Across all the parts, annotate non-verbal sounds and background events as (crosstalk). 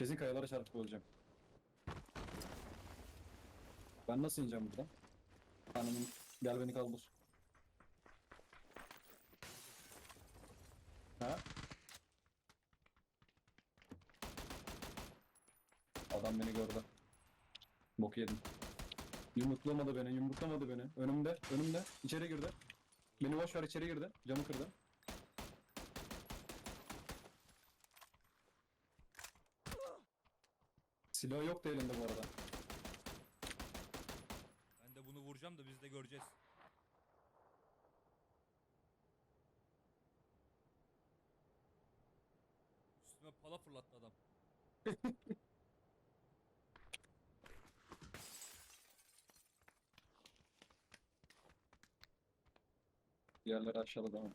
Kesin kayalara çarpıp öleceğim. Ben nasıl ineceğim buradan? Hanımın gel beni kaldır. Ha? Adam beni gördü. Bok yedim. Yumruklamadı beni, yumruklamadı beni. Önümde, önümde. İçeri girdi. Beni boş ver içeri girdi. Camı kırdı. Silah yoktu elinde bu arada. Ben de bunu vuracağım da biz de göreceğiz. Üstüme pala fırlattı adam. (laughs) Diğerleri aşağıda tamam.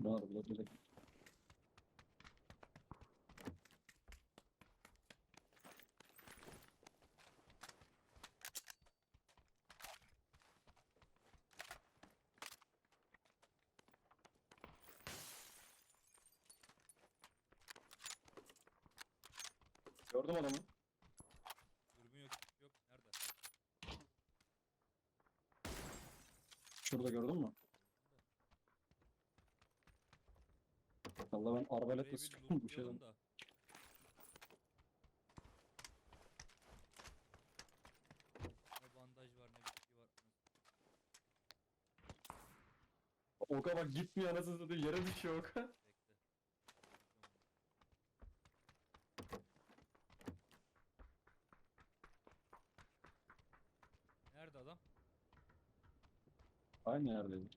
Ne var burada direkt? Gördüm adamı. Dürbün yok, yok. Nerede? Şurada gördün mü? Allah ben arbaletle bir sıkıyorum bir şey da. Ne bandaj var ne bir şey var. Oka bak gitmiyor anasını satayım yere düşüyor Oka. (laughs) Bekle. Nerede adam? Aynı yerdeyim.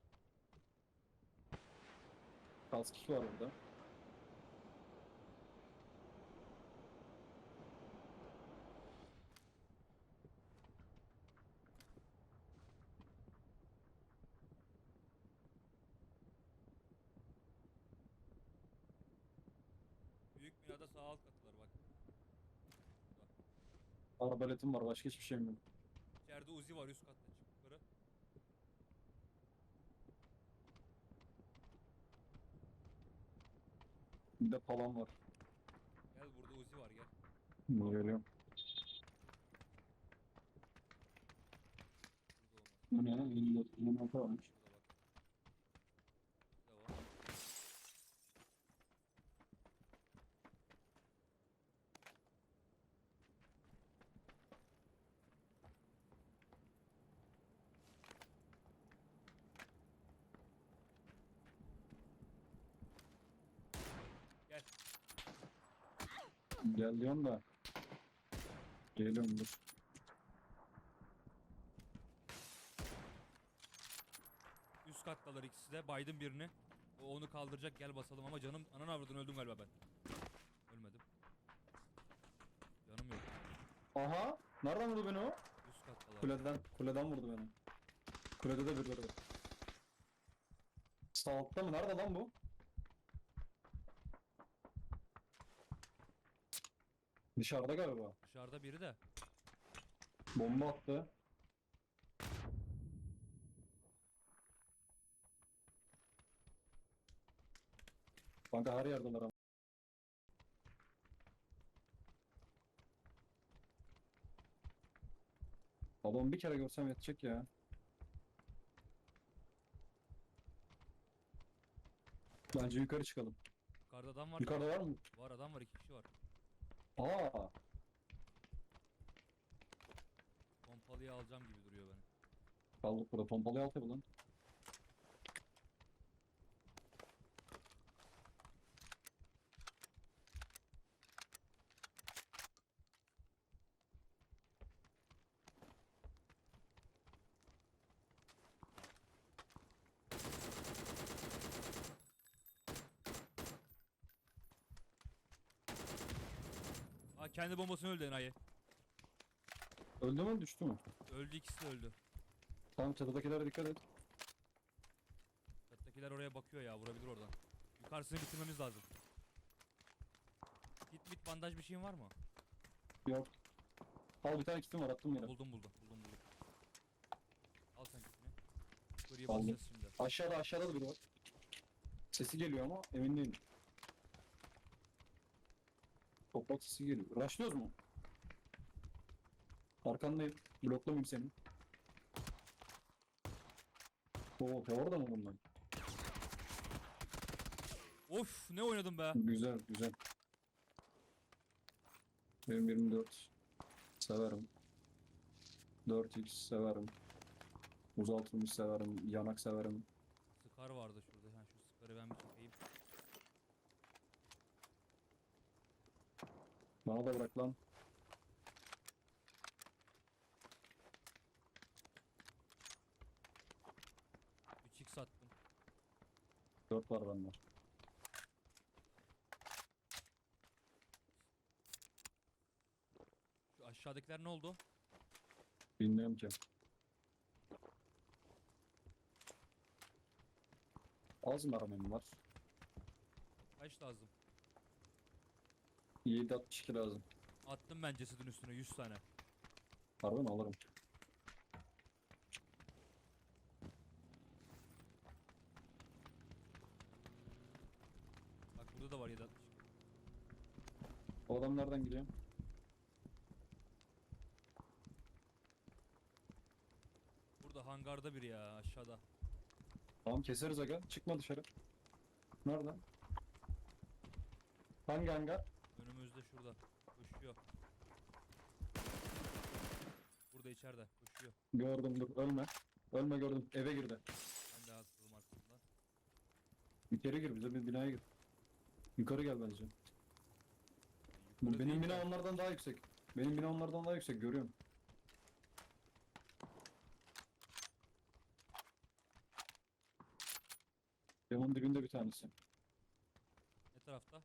Kask var burada. Büyük binada sağ alt katılar bak. Arbaletim var başka hiçbir şeyim yok. İçeride Uzi var üst katta çık yukarı. Bir de palam var. Gel burada Uzi var gel. Görüyorum. Burada olmaz. Bu ne? 24 26 varmış. Şurada bak. Burada var. Gel. Gel diyorum da. Geliyorum dur. Üst kattalar ikisi de. Baydım birini. O onu kaldıracak gel basalım ama canım anan avradın öldüm galiba ben. Ölmedim. Canım yok. Aha! Nereden vurdu beni o? Üst kattalar. Kuleden, kuleden vurdu beni. Kulede de birileri. Sağ altta mı? Nerede lan bu? Dışarıda galiba. Dışarıda biri de. Bomba attı. Kanka her yerdeler ama. Adamı bir kere görsem yetecek ya. Bence yukarı çıkalım. Yukarıda adam var. Yukarıda var mı? Var adam var iki kişi var. Aa, Pompalıyı alacağım gibi duruyor benim. kaldık burada. Pompalı altı lan. Kendi bombasını öldü enayi. Öldü mü düştü mü? Öldü ikisi de öldü. Tamam çatıdakilere dikkat et. Çattakiler oraya bakıyor ya vurabilir oradan. Yukarısını bitirmemiz lazım. Git bit bandaj bir şeyin var mı? Yok. Al bir tane kitim var attım yere. Buldum buldum buldum buldum. Al sen kitini. Aldım. basacağız şimdi. Aşağıda aşağıda da biri var. Sesi geliyor ama emin değilim. Toprak sesi geliyor. Rushlıyoruz mu? Arkandayım. Bloklamayayım seni. Oo, he orada mı bunlar? Of ne oynadım be. Güzel, güzel. Benim 24. Severim. 4x severim. Uzatılmış severim. Yanak severim. Scar vardı şurada. Ha, şu Scar'ı ben bir Bana da bırak lan. Üç x attım. 4 var bende. Şu aşağıdakiler ne oldu? Bilmiyorum ki. Az mermim var. Kaç lazım? 7.62 lazım. Attım ben cesedin üstüne 100 tane. Harbi mi alırım. Bak burada da var 762. O adam nereden gidiyor? Burada hangarda biri ya aşağıda. Tamam keseriz aga. Çıkma dışarı. Nerede? Hangi hangar? Önümüzde şurada. Koşuyor. Burada içeride koşuyor. Gördüm dur ölme. Ölme gördüm. Eve girdi. Ben de atladım arkasından. İçeri gir bize bir binaya gir. Yukarı gel bence. Yukarı Benim değil bina de- onlardan daha yüksek. Benim bina onlardan daha yüksek görüyorum. Camın dibinde bir tanesi. Ne tarafta?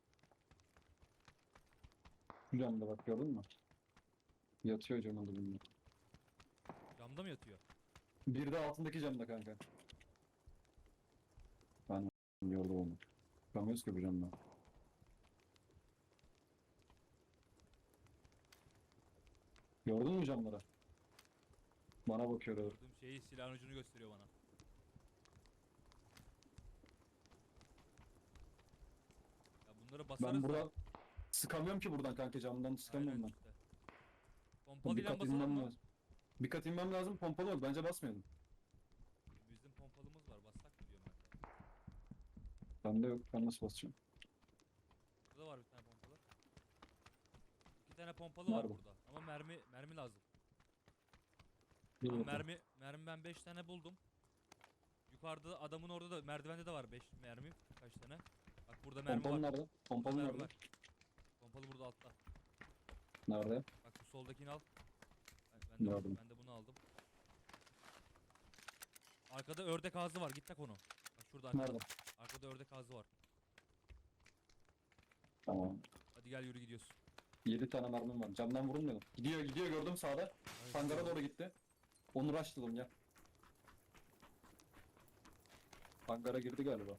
Camda bak gördün mü? Yatıyor camın dibinde. Camda mı yatıyor? Bir de altındaki camda kanka. Ben gördüm onu. Çıkamıyoruz ki bu camdan. Gördün mü camları? Bana bakıyor. Gördüğüm şeyi silahın ucunu gösteriyor bana. Ya bunları basarız Ben da- burada sıkamıyorum ki buradan kanka camdan sıkamıyorum ben. işte. Bir kat basalım inmem mı? lazım. Bir kat inmem lazım pompalı yok bence basmayalım. Bizim pompalımız var bassak mı diyorum ben de. Bende yok ben nasıl basacağım? Burada var bir tane pompalı. İki tane pompalı var Nerede? burada. Ama mermi mermi lazım. Dur Ama bakalım. mermi mermi ben 5 tane buldum. Yukarıda adamın orada da merdivende de var 5 mermi. Kaç tane? Bak burada mermi Pompalı var. nerede? Pompalı Mermi nerede? var. Pompalı burada altta. Nerede? Bak bu soldakini al. Ben, ben, de, Gördüm. ben de bunu aldım. Arkada ördek ağzı var. Git tak onu. Bak şurada arkada. Nerede? Arkada ördek ağzı var. Tamam. Hadi gel yürü gidiyorsun. 7 tane mermim var. Camdan vurulmuyor. Gidiyor gidiyor gördüm sağda. Hangara güzel. doğru gitti. Onu rushladım ya. Hangara girdi galiba.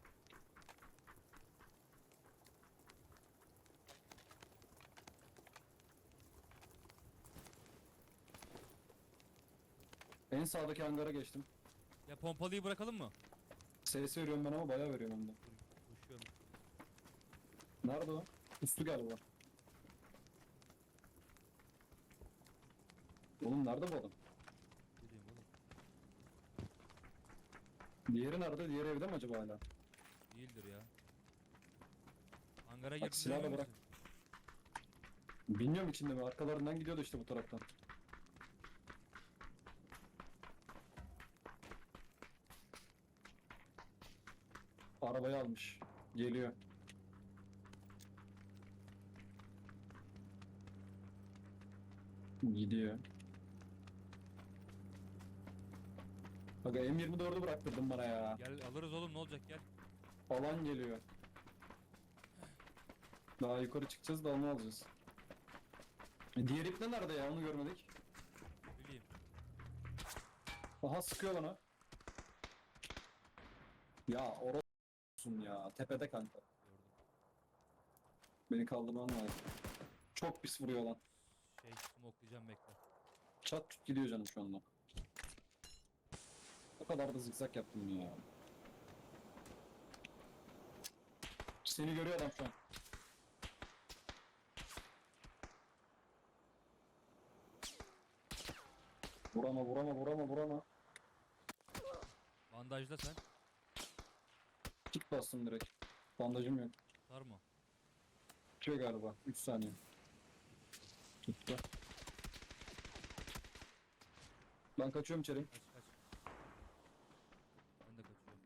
En sağdaki hangara geçtim. Ya pompalıyı bırakalım mı? Ses veriyorum ben ama bayağı veriyorum. Dur, koşuyorum. Nerede o? Üstü galiba. Oğlum nerede bu adam? Ne diyeyim oğlum? Diğeri nerede? Diğeri evde mi acaba hala? Değildir ya. Hangara Bak, girdi. silahı da bırak. Bilmiyorum içinde mi? Arkalarından gidiyordu işte bu taraftan. Arabayı almış. Geliyor. Gidiyor. Bak M24'ü bıraktırdın bana ya. Gel alırız oğlum ne olacak gel. Alan geliyor. Daha yukarı çıkacağız da onu alacağız. E, diğer ip ne nerede ya onu görmedik. Bileyim. Aha sıkıyor bana. Ya Sun ya. Tepede kanka. Beni kaldırman lazım. Çok pis vuruyor lan. Şey smokelayacağım bekle. Çat tut gidiyor canım şu anda. O kadar da zikzak yaptım ya. Seni görüyor adam şu an. Vurama vurama vurama vurama. Bandajla sen. Bastım direkt. Bandajım yok. Var mı? Şey galiba. 3 saniye. Tuttu. Ben kaçıyorum içeri. Kaç kaç. Ben de kaçıyorum.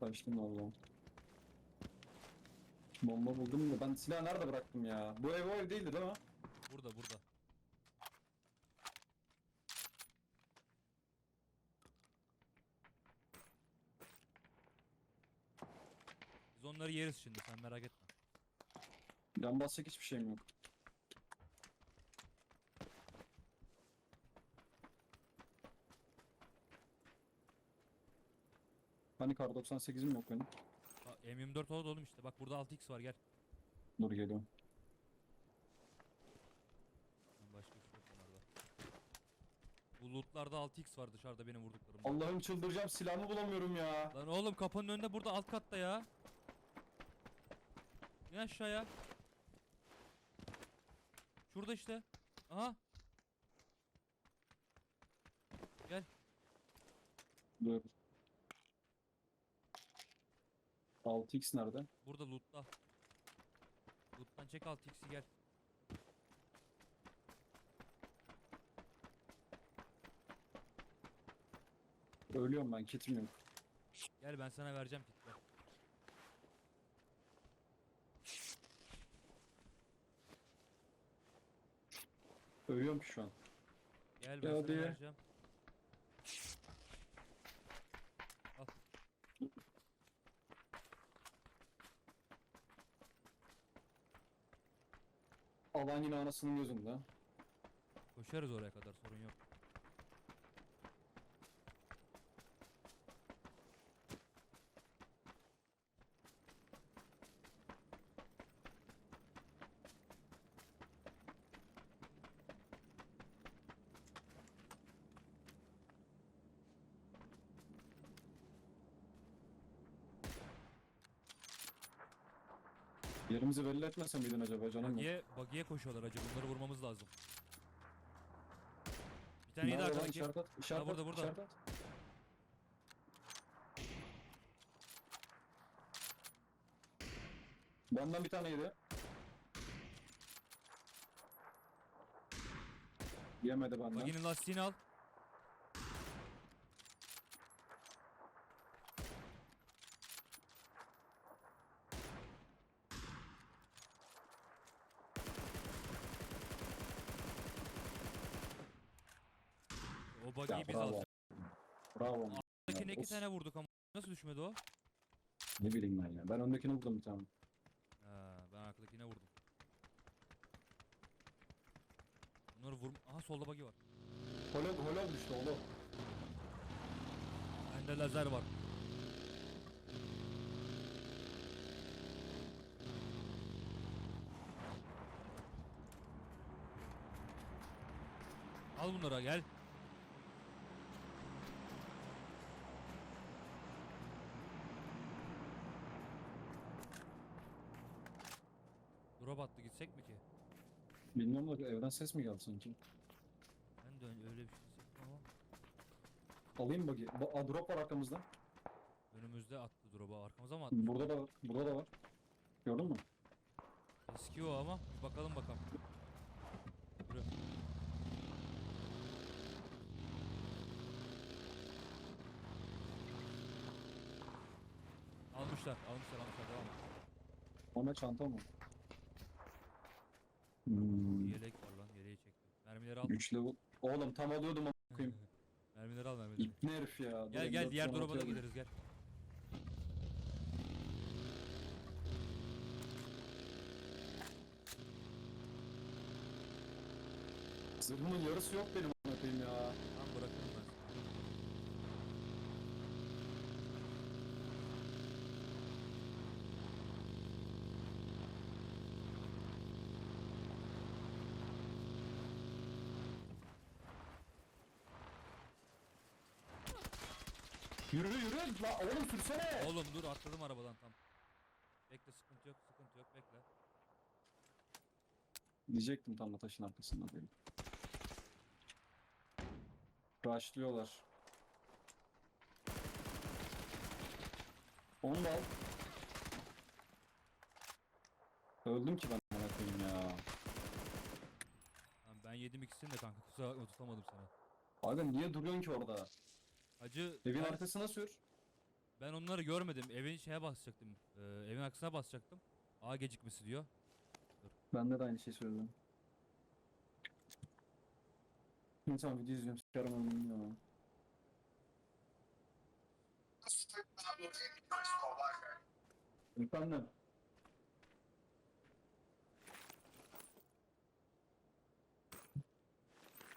Kaçtım Allah'ım. Bomba buldum da ben silahı nerede bıraktım ya? Bu ev o ev değildi değil mi? Burada burada. Biz onları yeriz şimdi sen merak etme. Can basacak hiçbir şeyim yok. Hani kar 98'im yok benim. Ha, M24 oldu oğlum işte. Bak burada 6x var gel. Dur geliyorum. Lan Başka şey yok onlarda. Bu lootlarda 6x var dışarıda benim vurduklarım. Allah'ım çıldıracağım silahımı bulamıyorum ya. Lan oğlum kapının önünde burada alt katta ya. İn aşağıya. Şurada işte. Aha. Dur. 6x nerede? Burada loot'ta. Loot'tan çek 6x'i gel. Ölüyorum ben kitim yok. Gel ben sana vereceğim kitler. Ölüyorum ki şu an. Gel ben Ya sana hadi. vereceğim. Al. Alan yine anasının gözünde. Koşarız oraya kadar sorun yok. Yerimizi belli etmese miydin acaba canım? Bagiye, bagiye koşuyorlar acı bunları vurmamız lazım. Bir tane yedi arkadaki. İşaret at, işaret burada, burada. işaret at. Benden bir tane yedi. Yemedi benden. Baginin lastiğini al. O Ya bagiyi biz bravo. aldık. Bravo. Öndekine iki of. tane vurduk ama nasıl düşmedi o? Ne bileyim ben ya. Ben öndekini buldum bir tane. Ha, ben arkadakine vurdum. Bunları vur... Aha solda bagi var. Holog holog düştü oğlum. Bende lazer var. Al bunları gel. Attı gitsek mi ki? Bilmiyorum da evden ses mi geldi sanki? Ben de öyle bir şey ama Alayım bagi. Ba drop var arkamızda. önümüzde attı drop'u arkamıza mı attı? Burada da var. Burada da var. Gördün mü? Eski o ama bakalım bakalım. Yürü. Almışlar, almışlar, almışlar. Devam. Ona çanta mı? Hmm. Yelek var lan, yeleği çektim. Mermileri al. 3 level. Oğlum tam alıyordum ama (laughs) koyayım. mermileri al, mermileri. İpne herif ya. Dur, Gel gel M4 diğer drop'a da gideriz gel. Zırhımın yarısı yok benim amına koyayım ya. Tamam bırakırım ben. sana. Yürü yürü. La oğlum sürsene. Oğlum dur atladım arabadan tam. Bekle sıkıntı yok, sıkıntı yok bekle. Diyecektim tam da taşın arkasında değil. Rushlıyorlar. Onu da al. Öldüm ki ben amına koyayım ya. Lan ben yedim ikisini de kanka kusura bakma tutamadım sana. Aga niye duruyorsun ki orada? Hacı Evin ben, arkasına sür. ben onları görmedim. Evin şeye basacaktım. Ee, evin arkasına basacaktım. A gecikmesi diyor. Bende de aynı şey söyledim. İnsan video izliyorum sikerim onu ya. Efendim?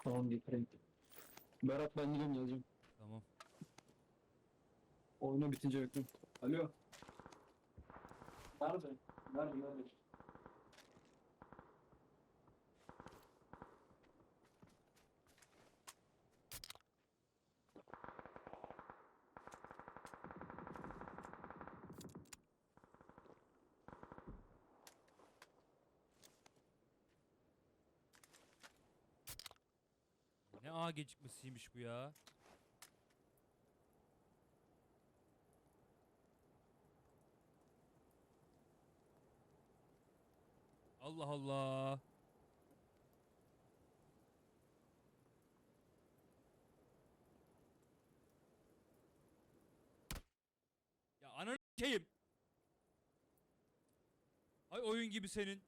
Tamam getireyim. Berat ben gidiyorum geleceğim. Oyunu bitince bekliyorum. Alo. Nerede? Nerede? Nerede? Ne A gecikmesiymiş bu ya. Allah Allah. Ya ananı şeyim. Ay oyun gibi senin.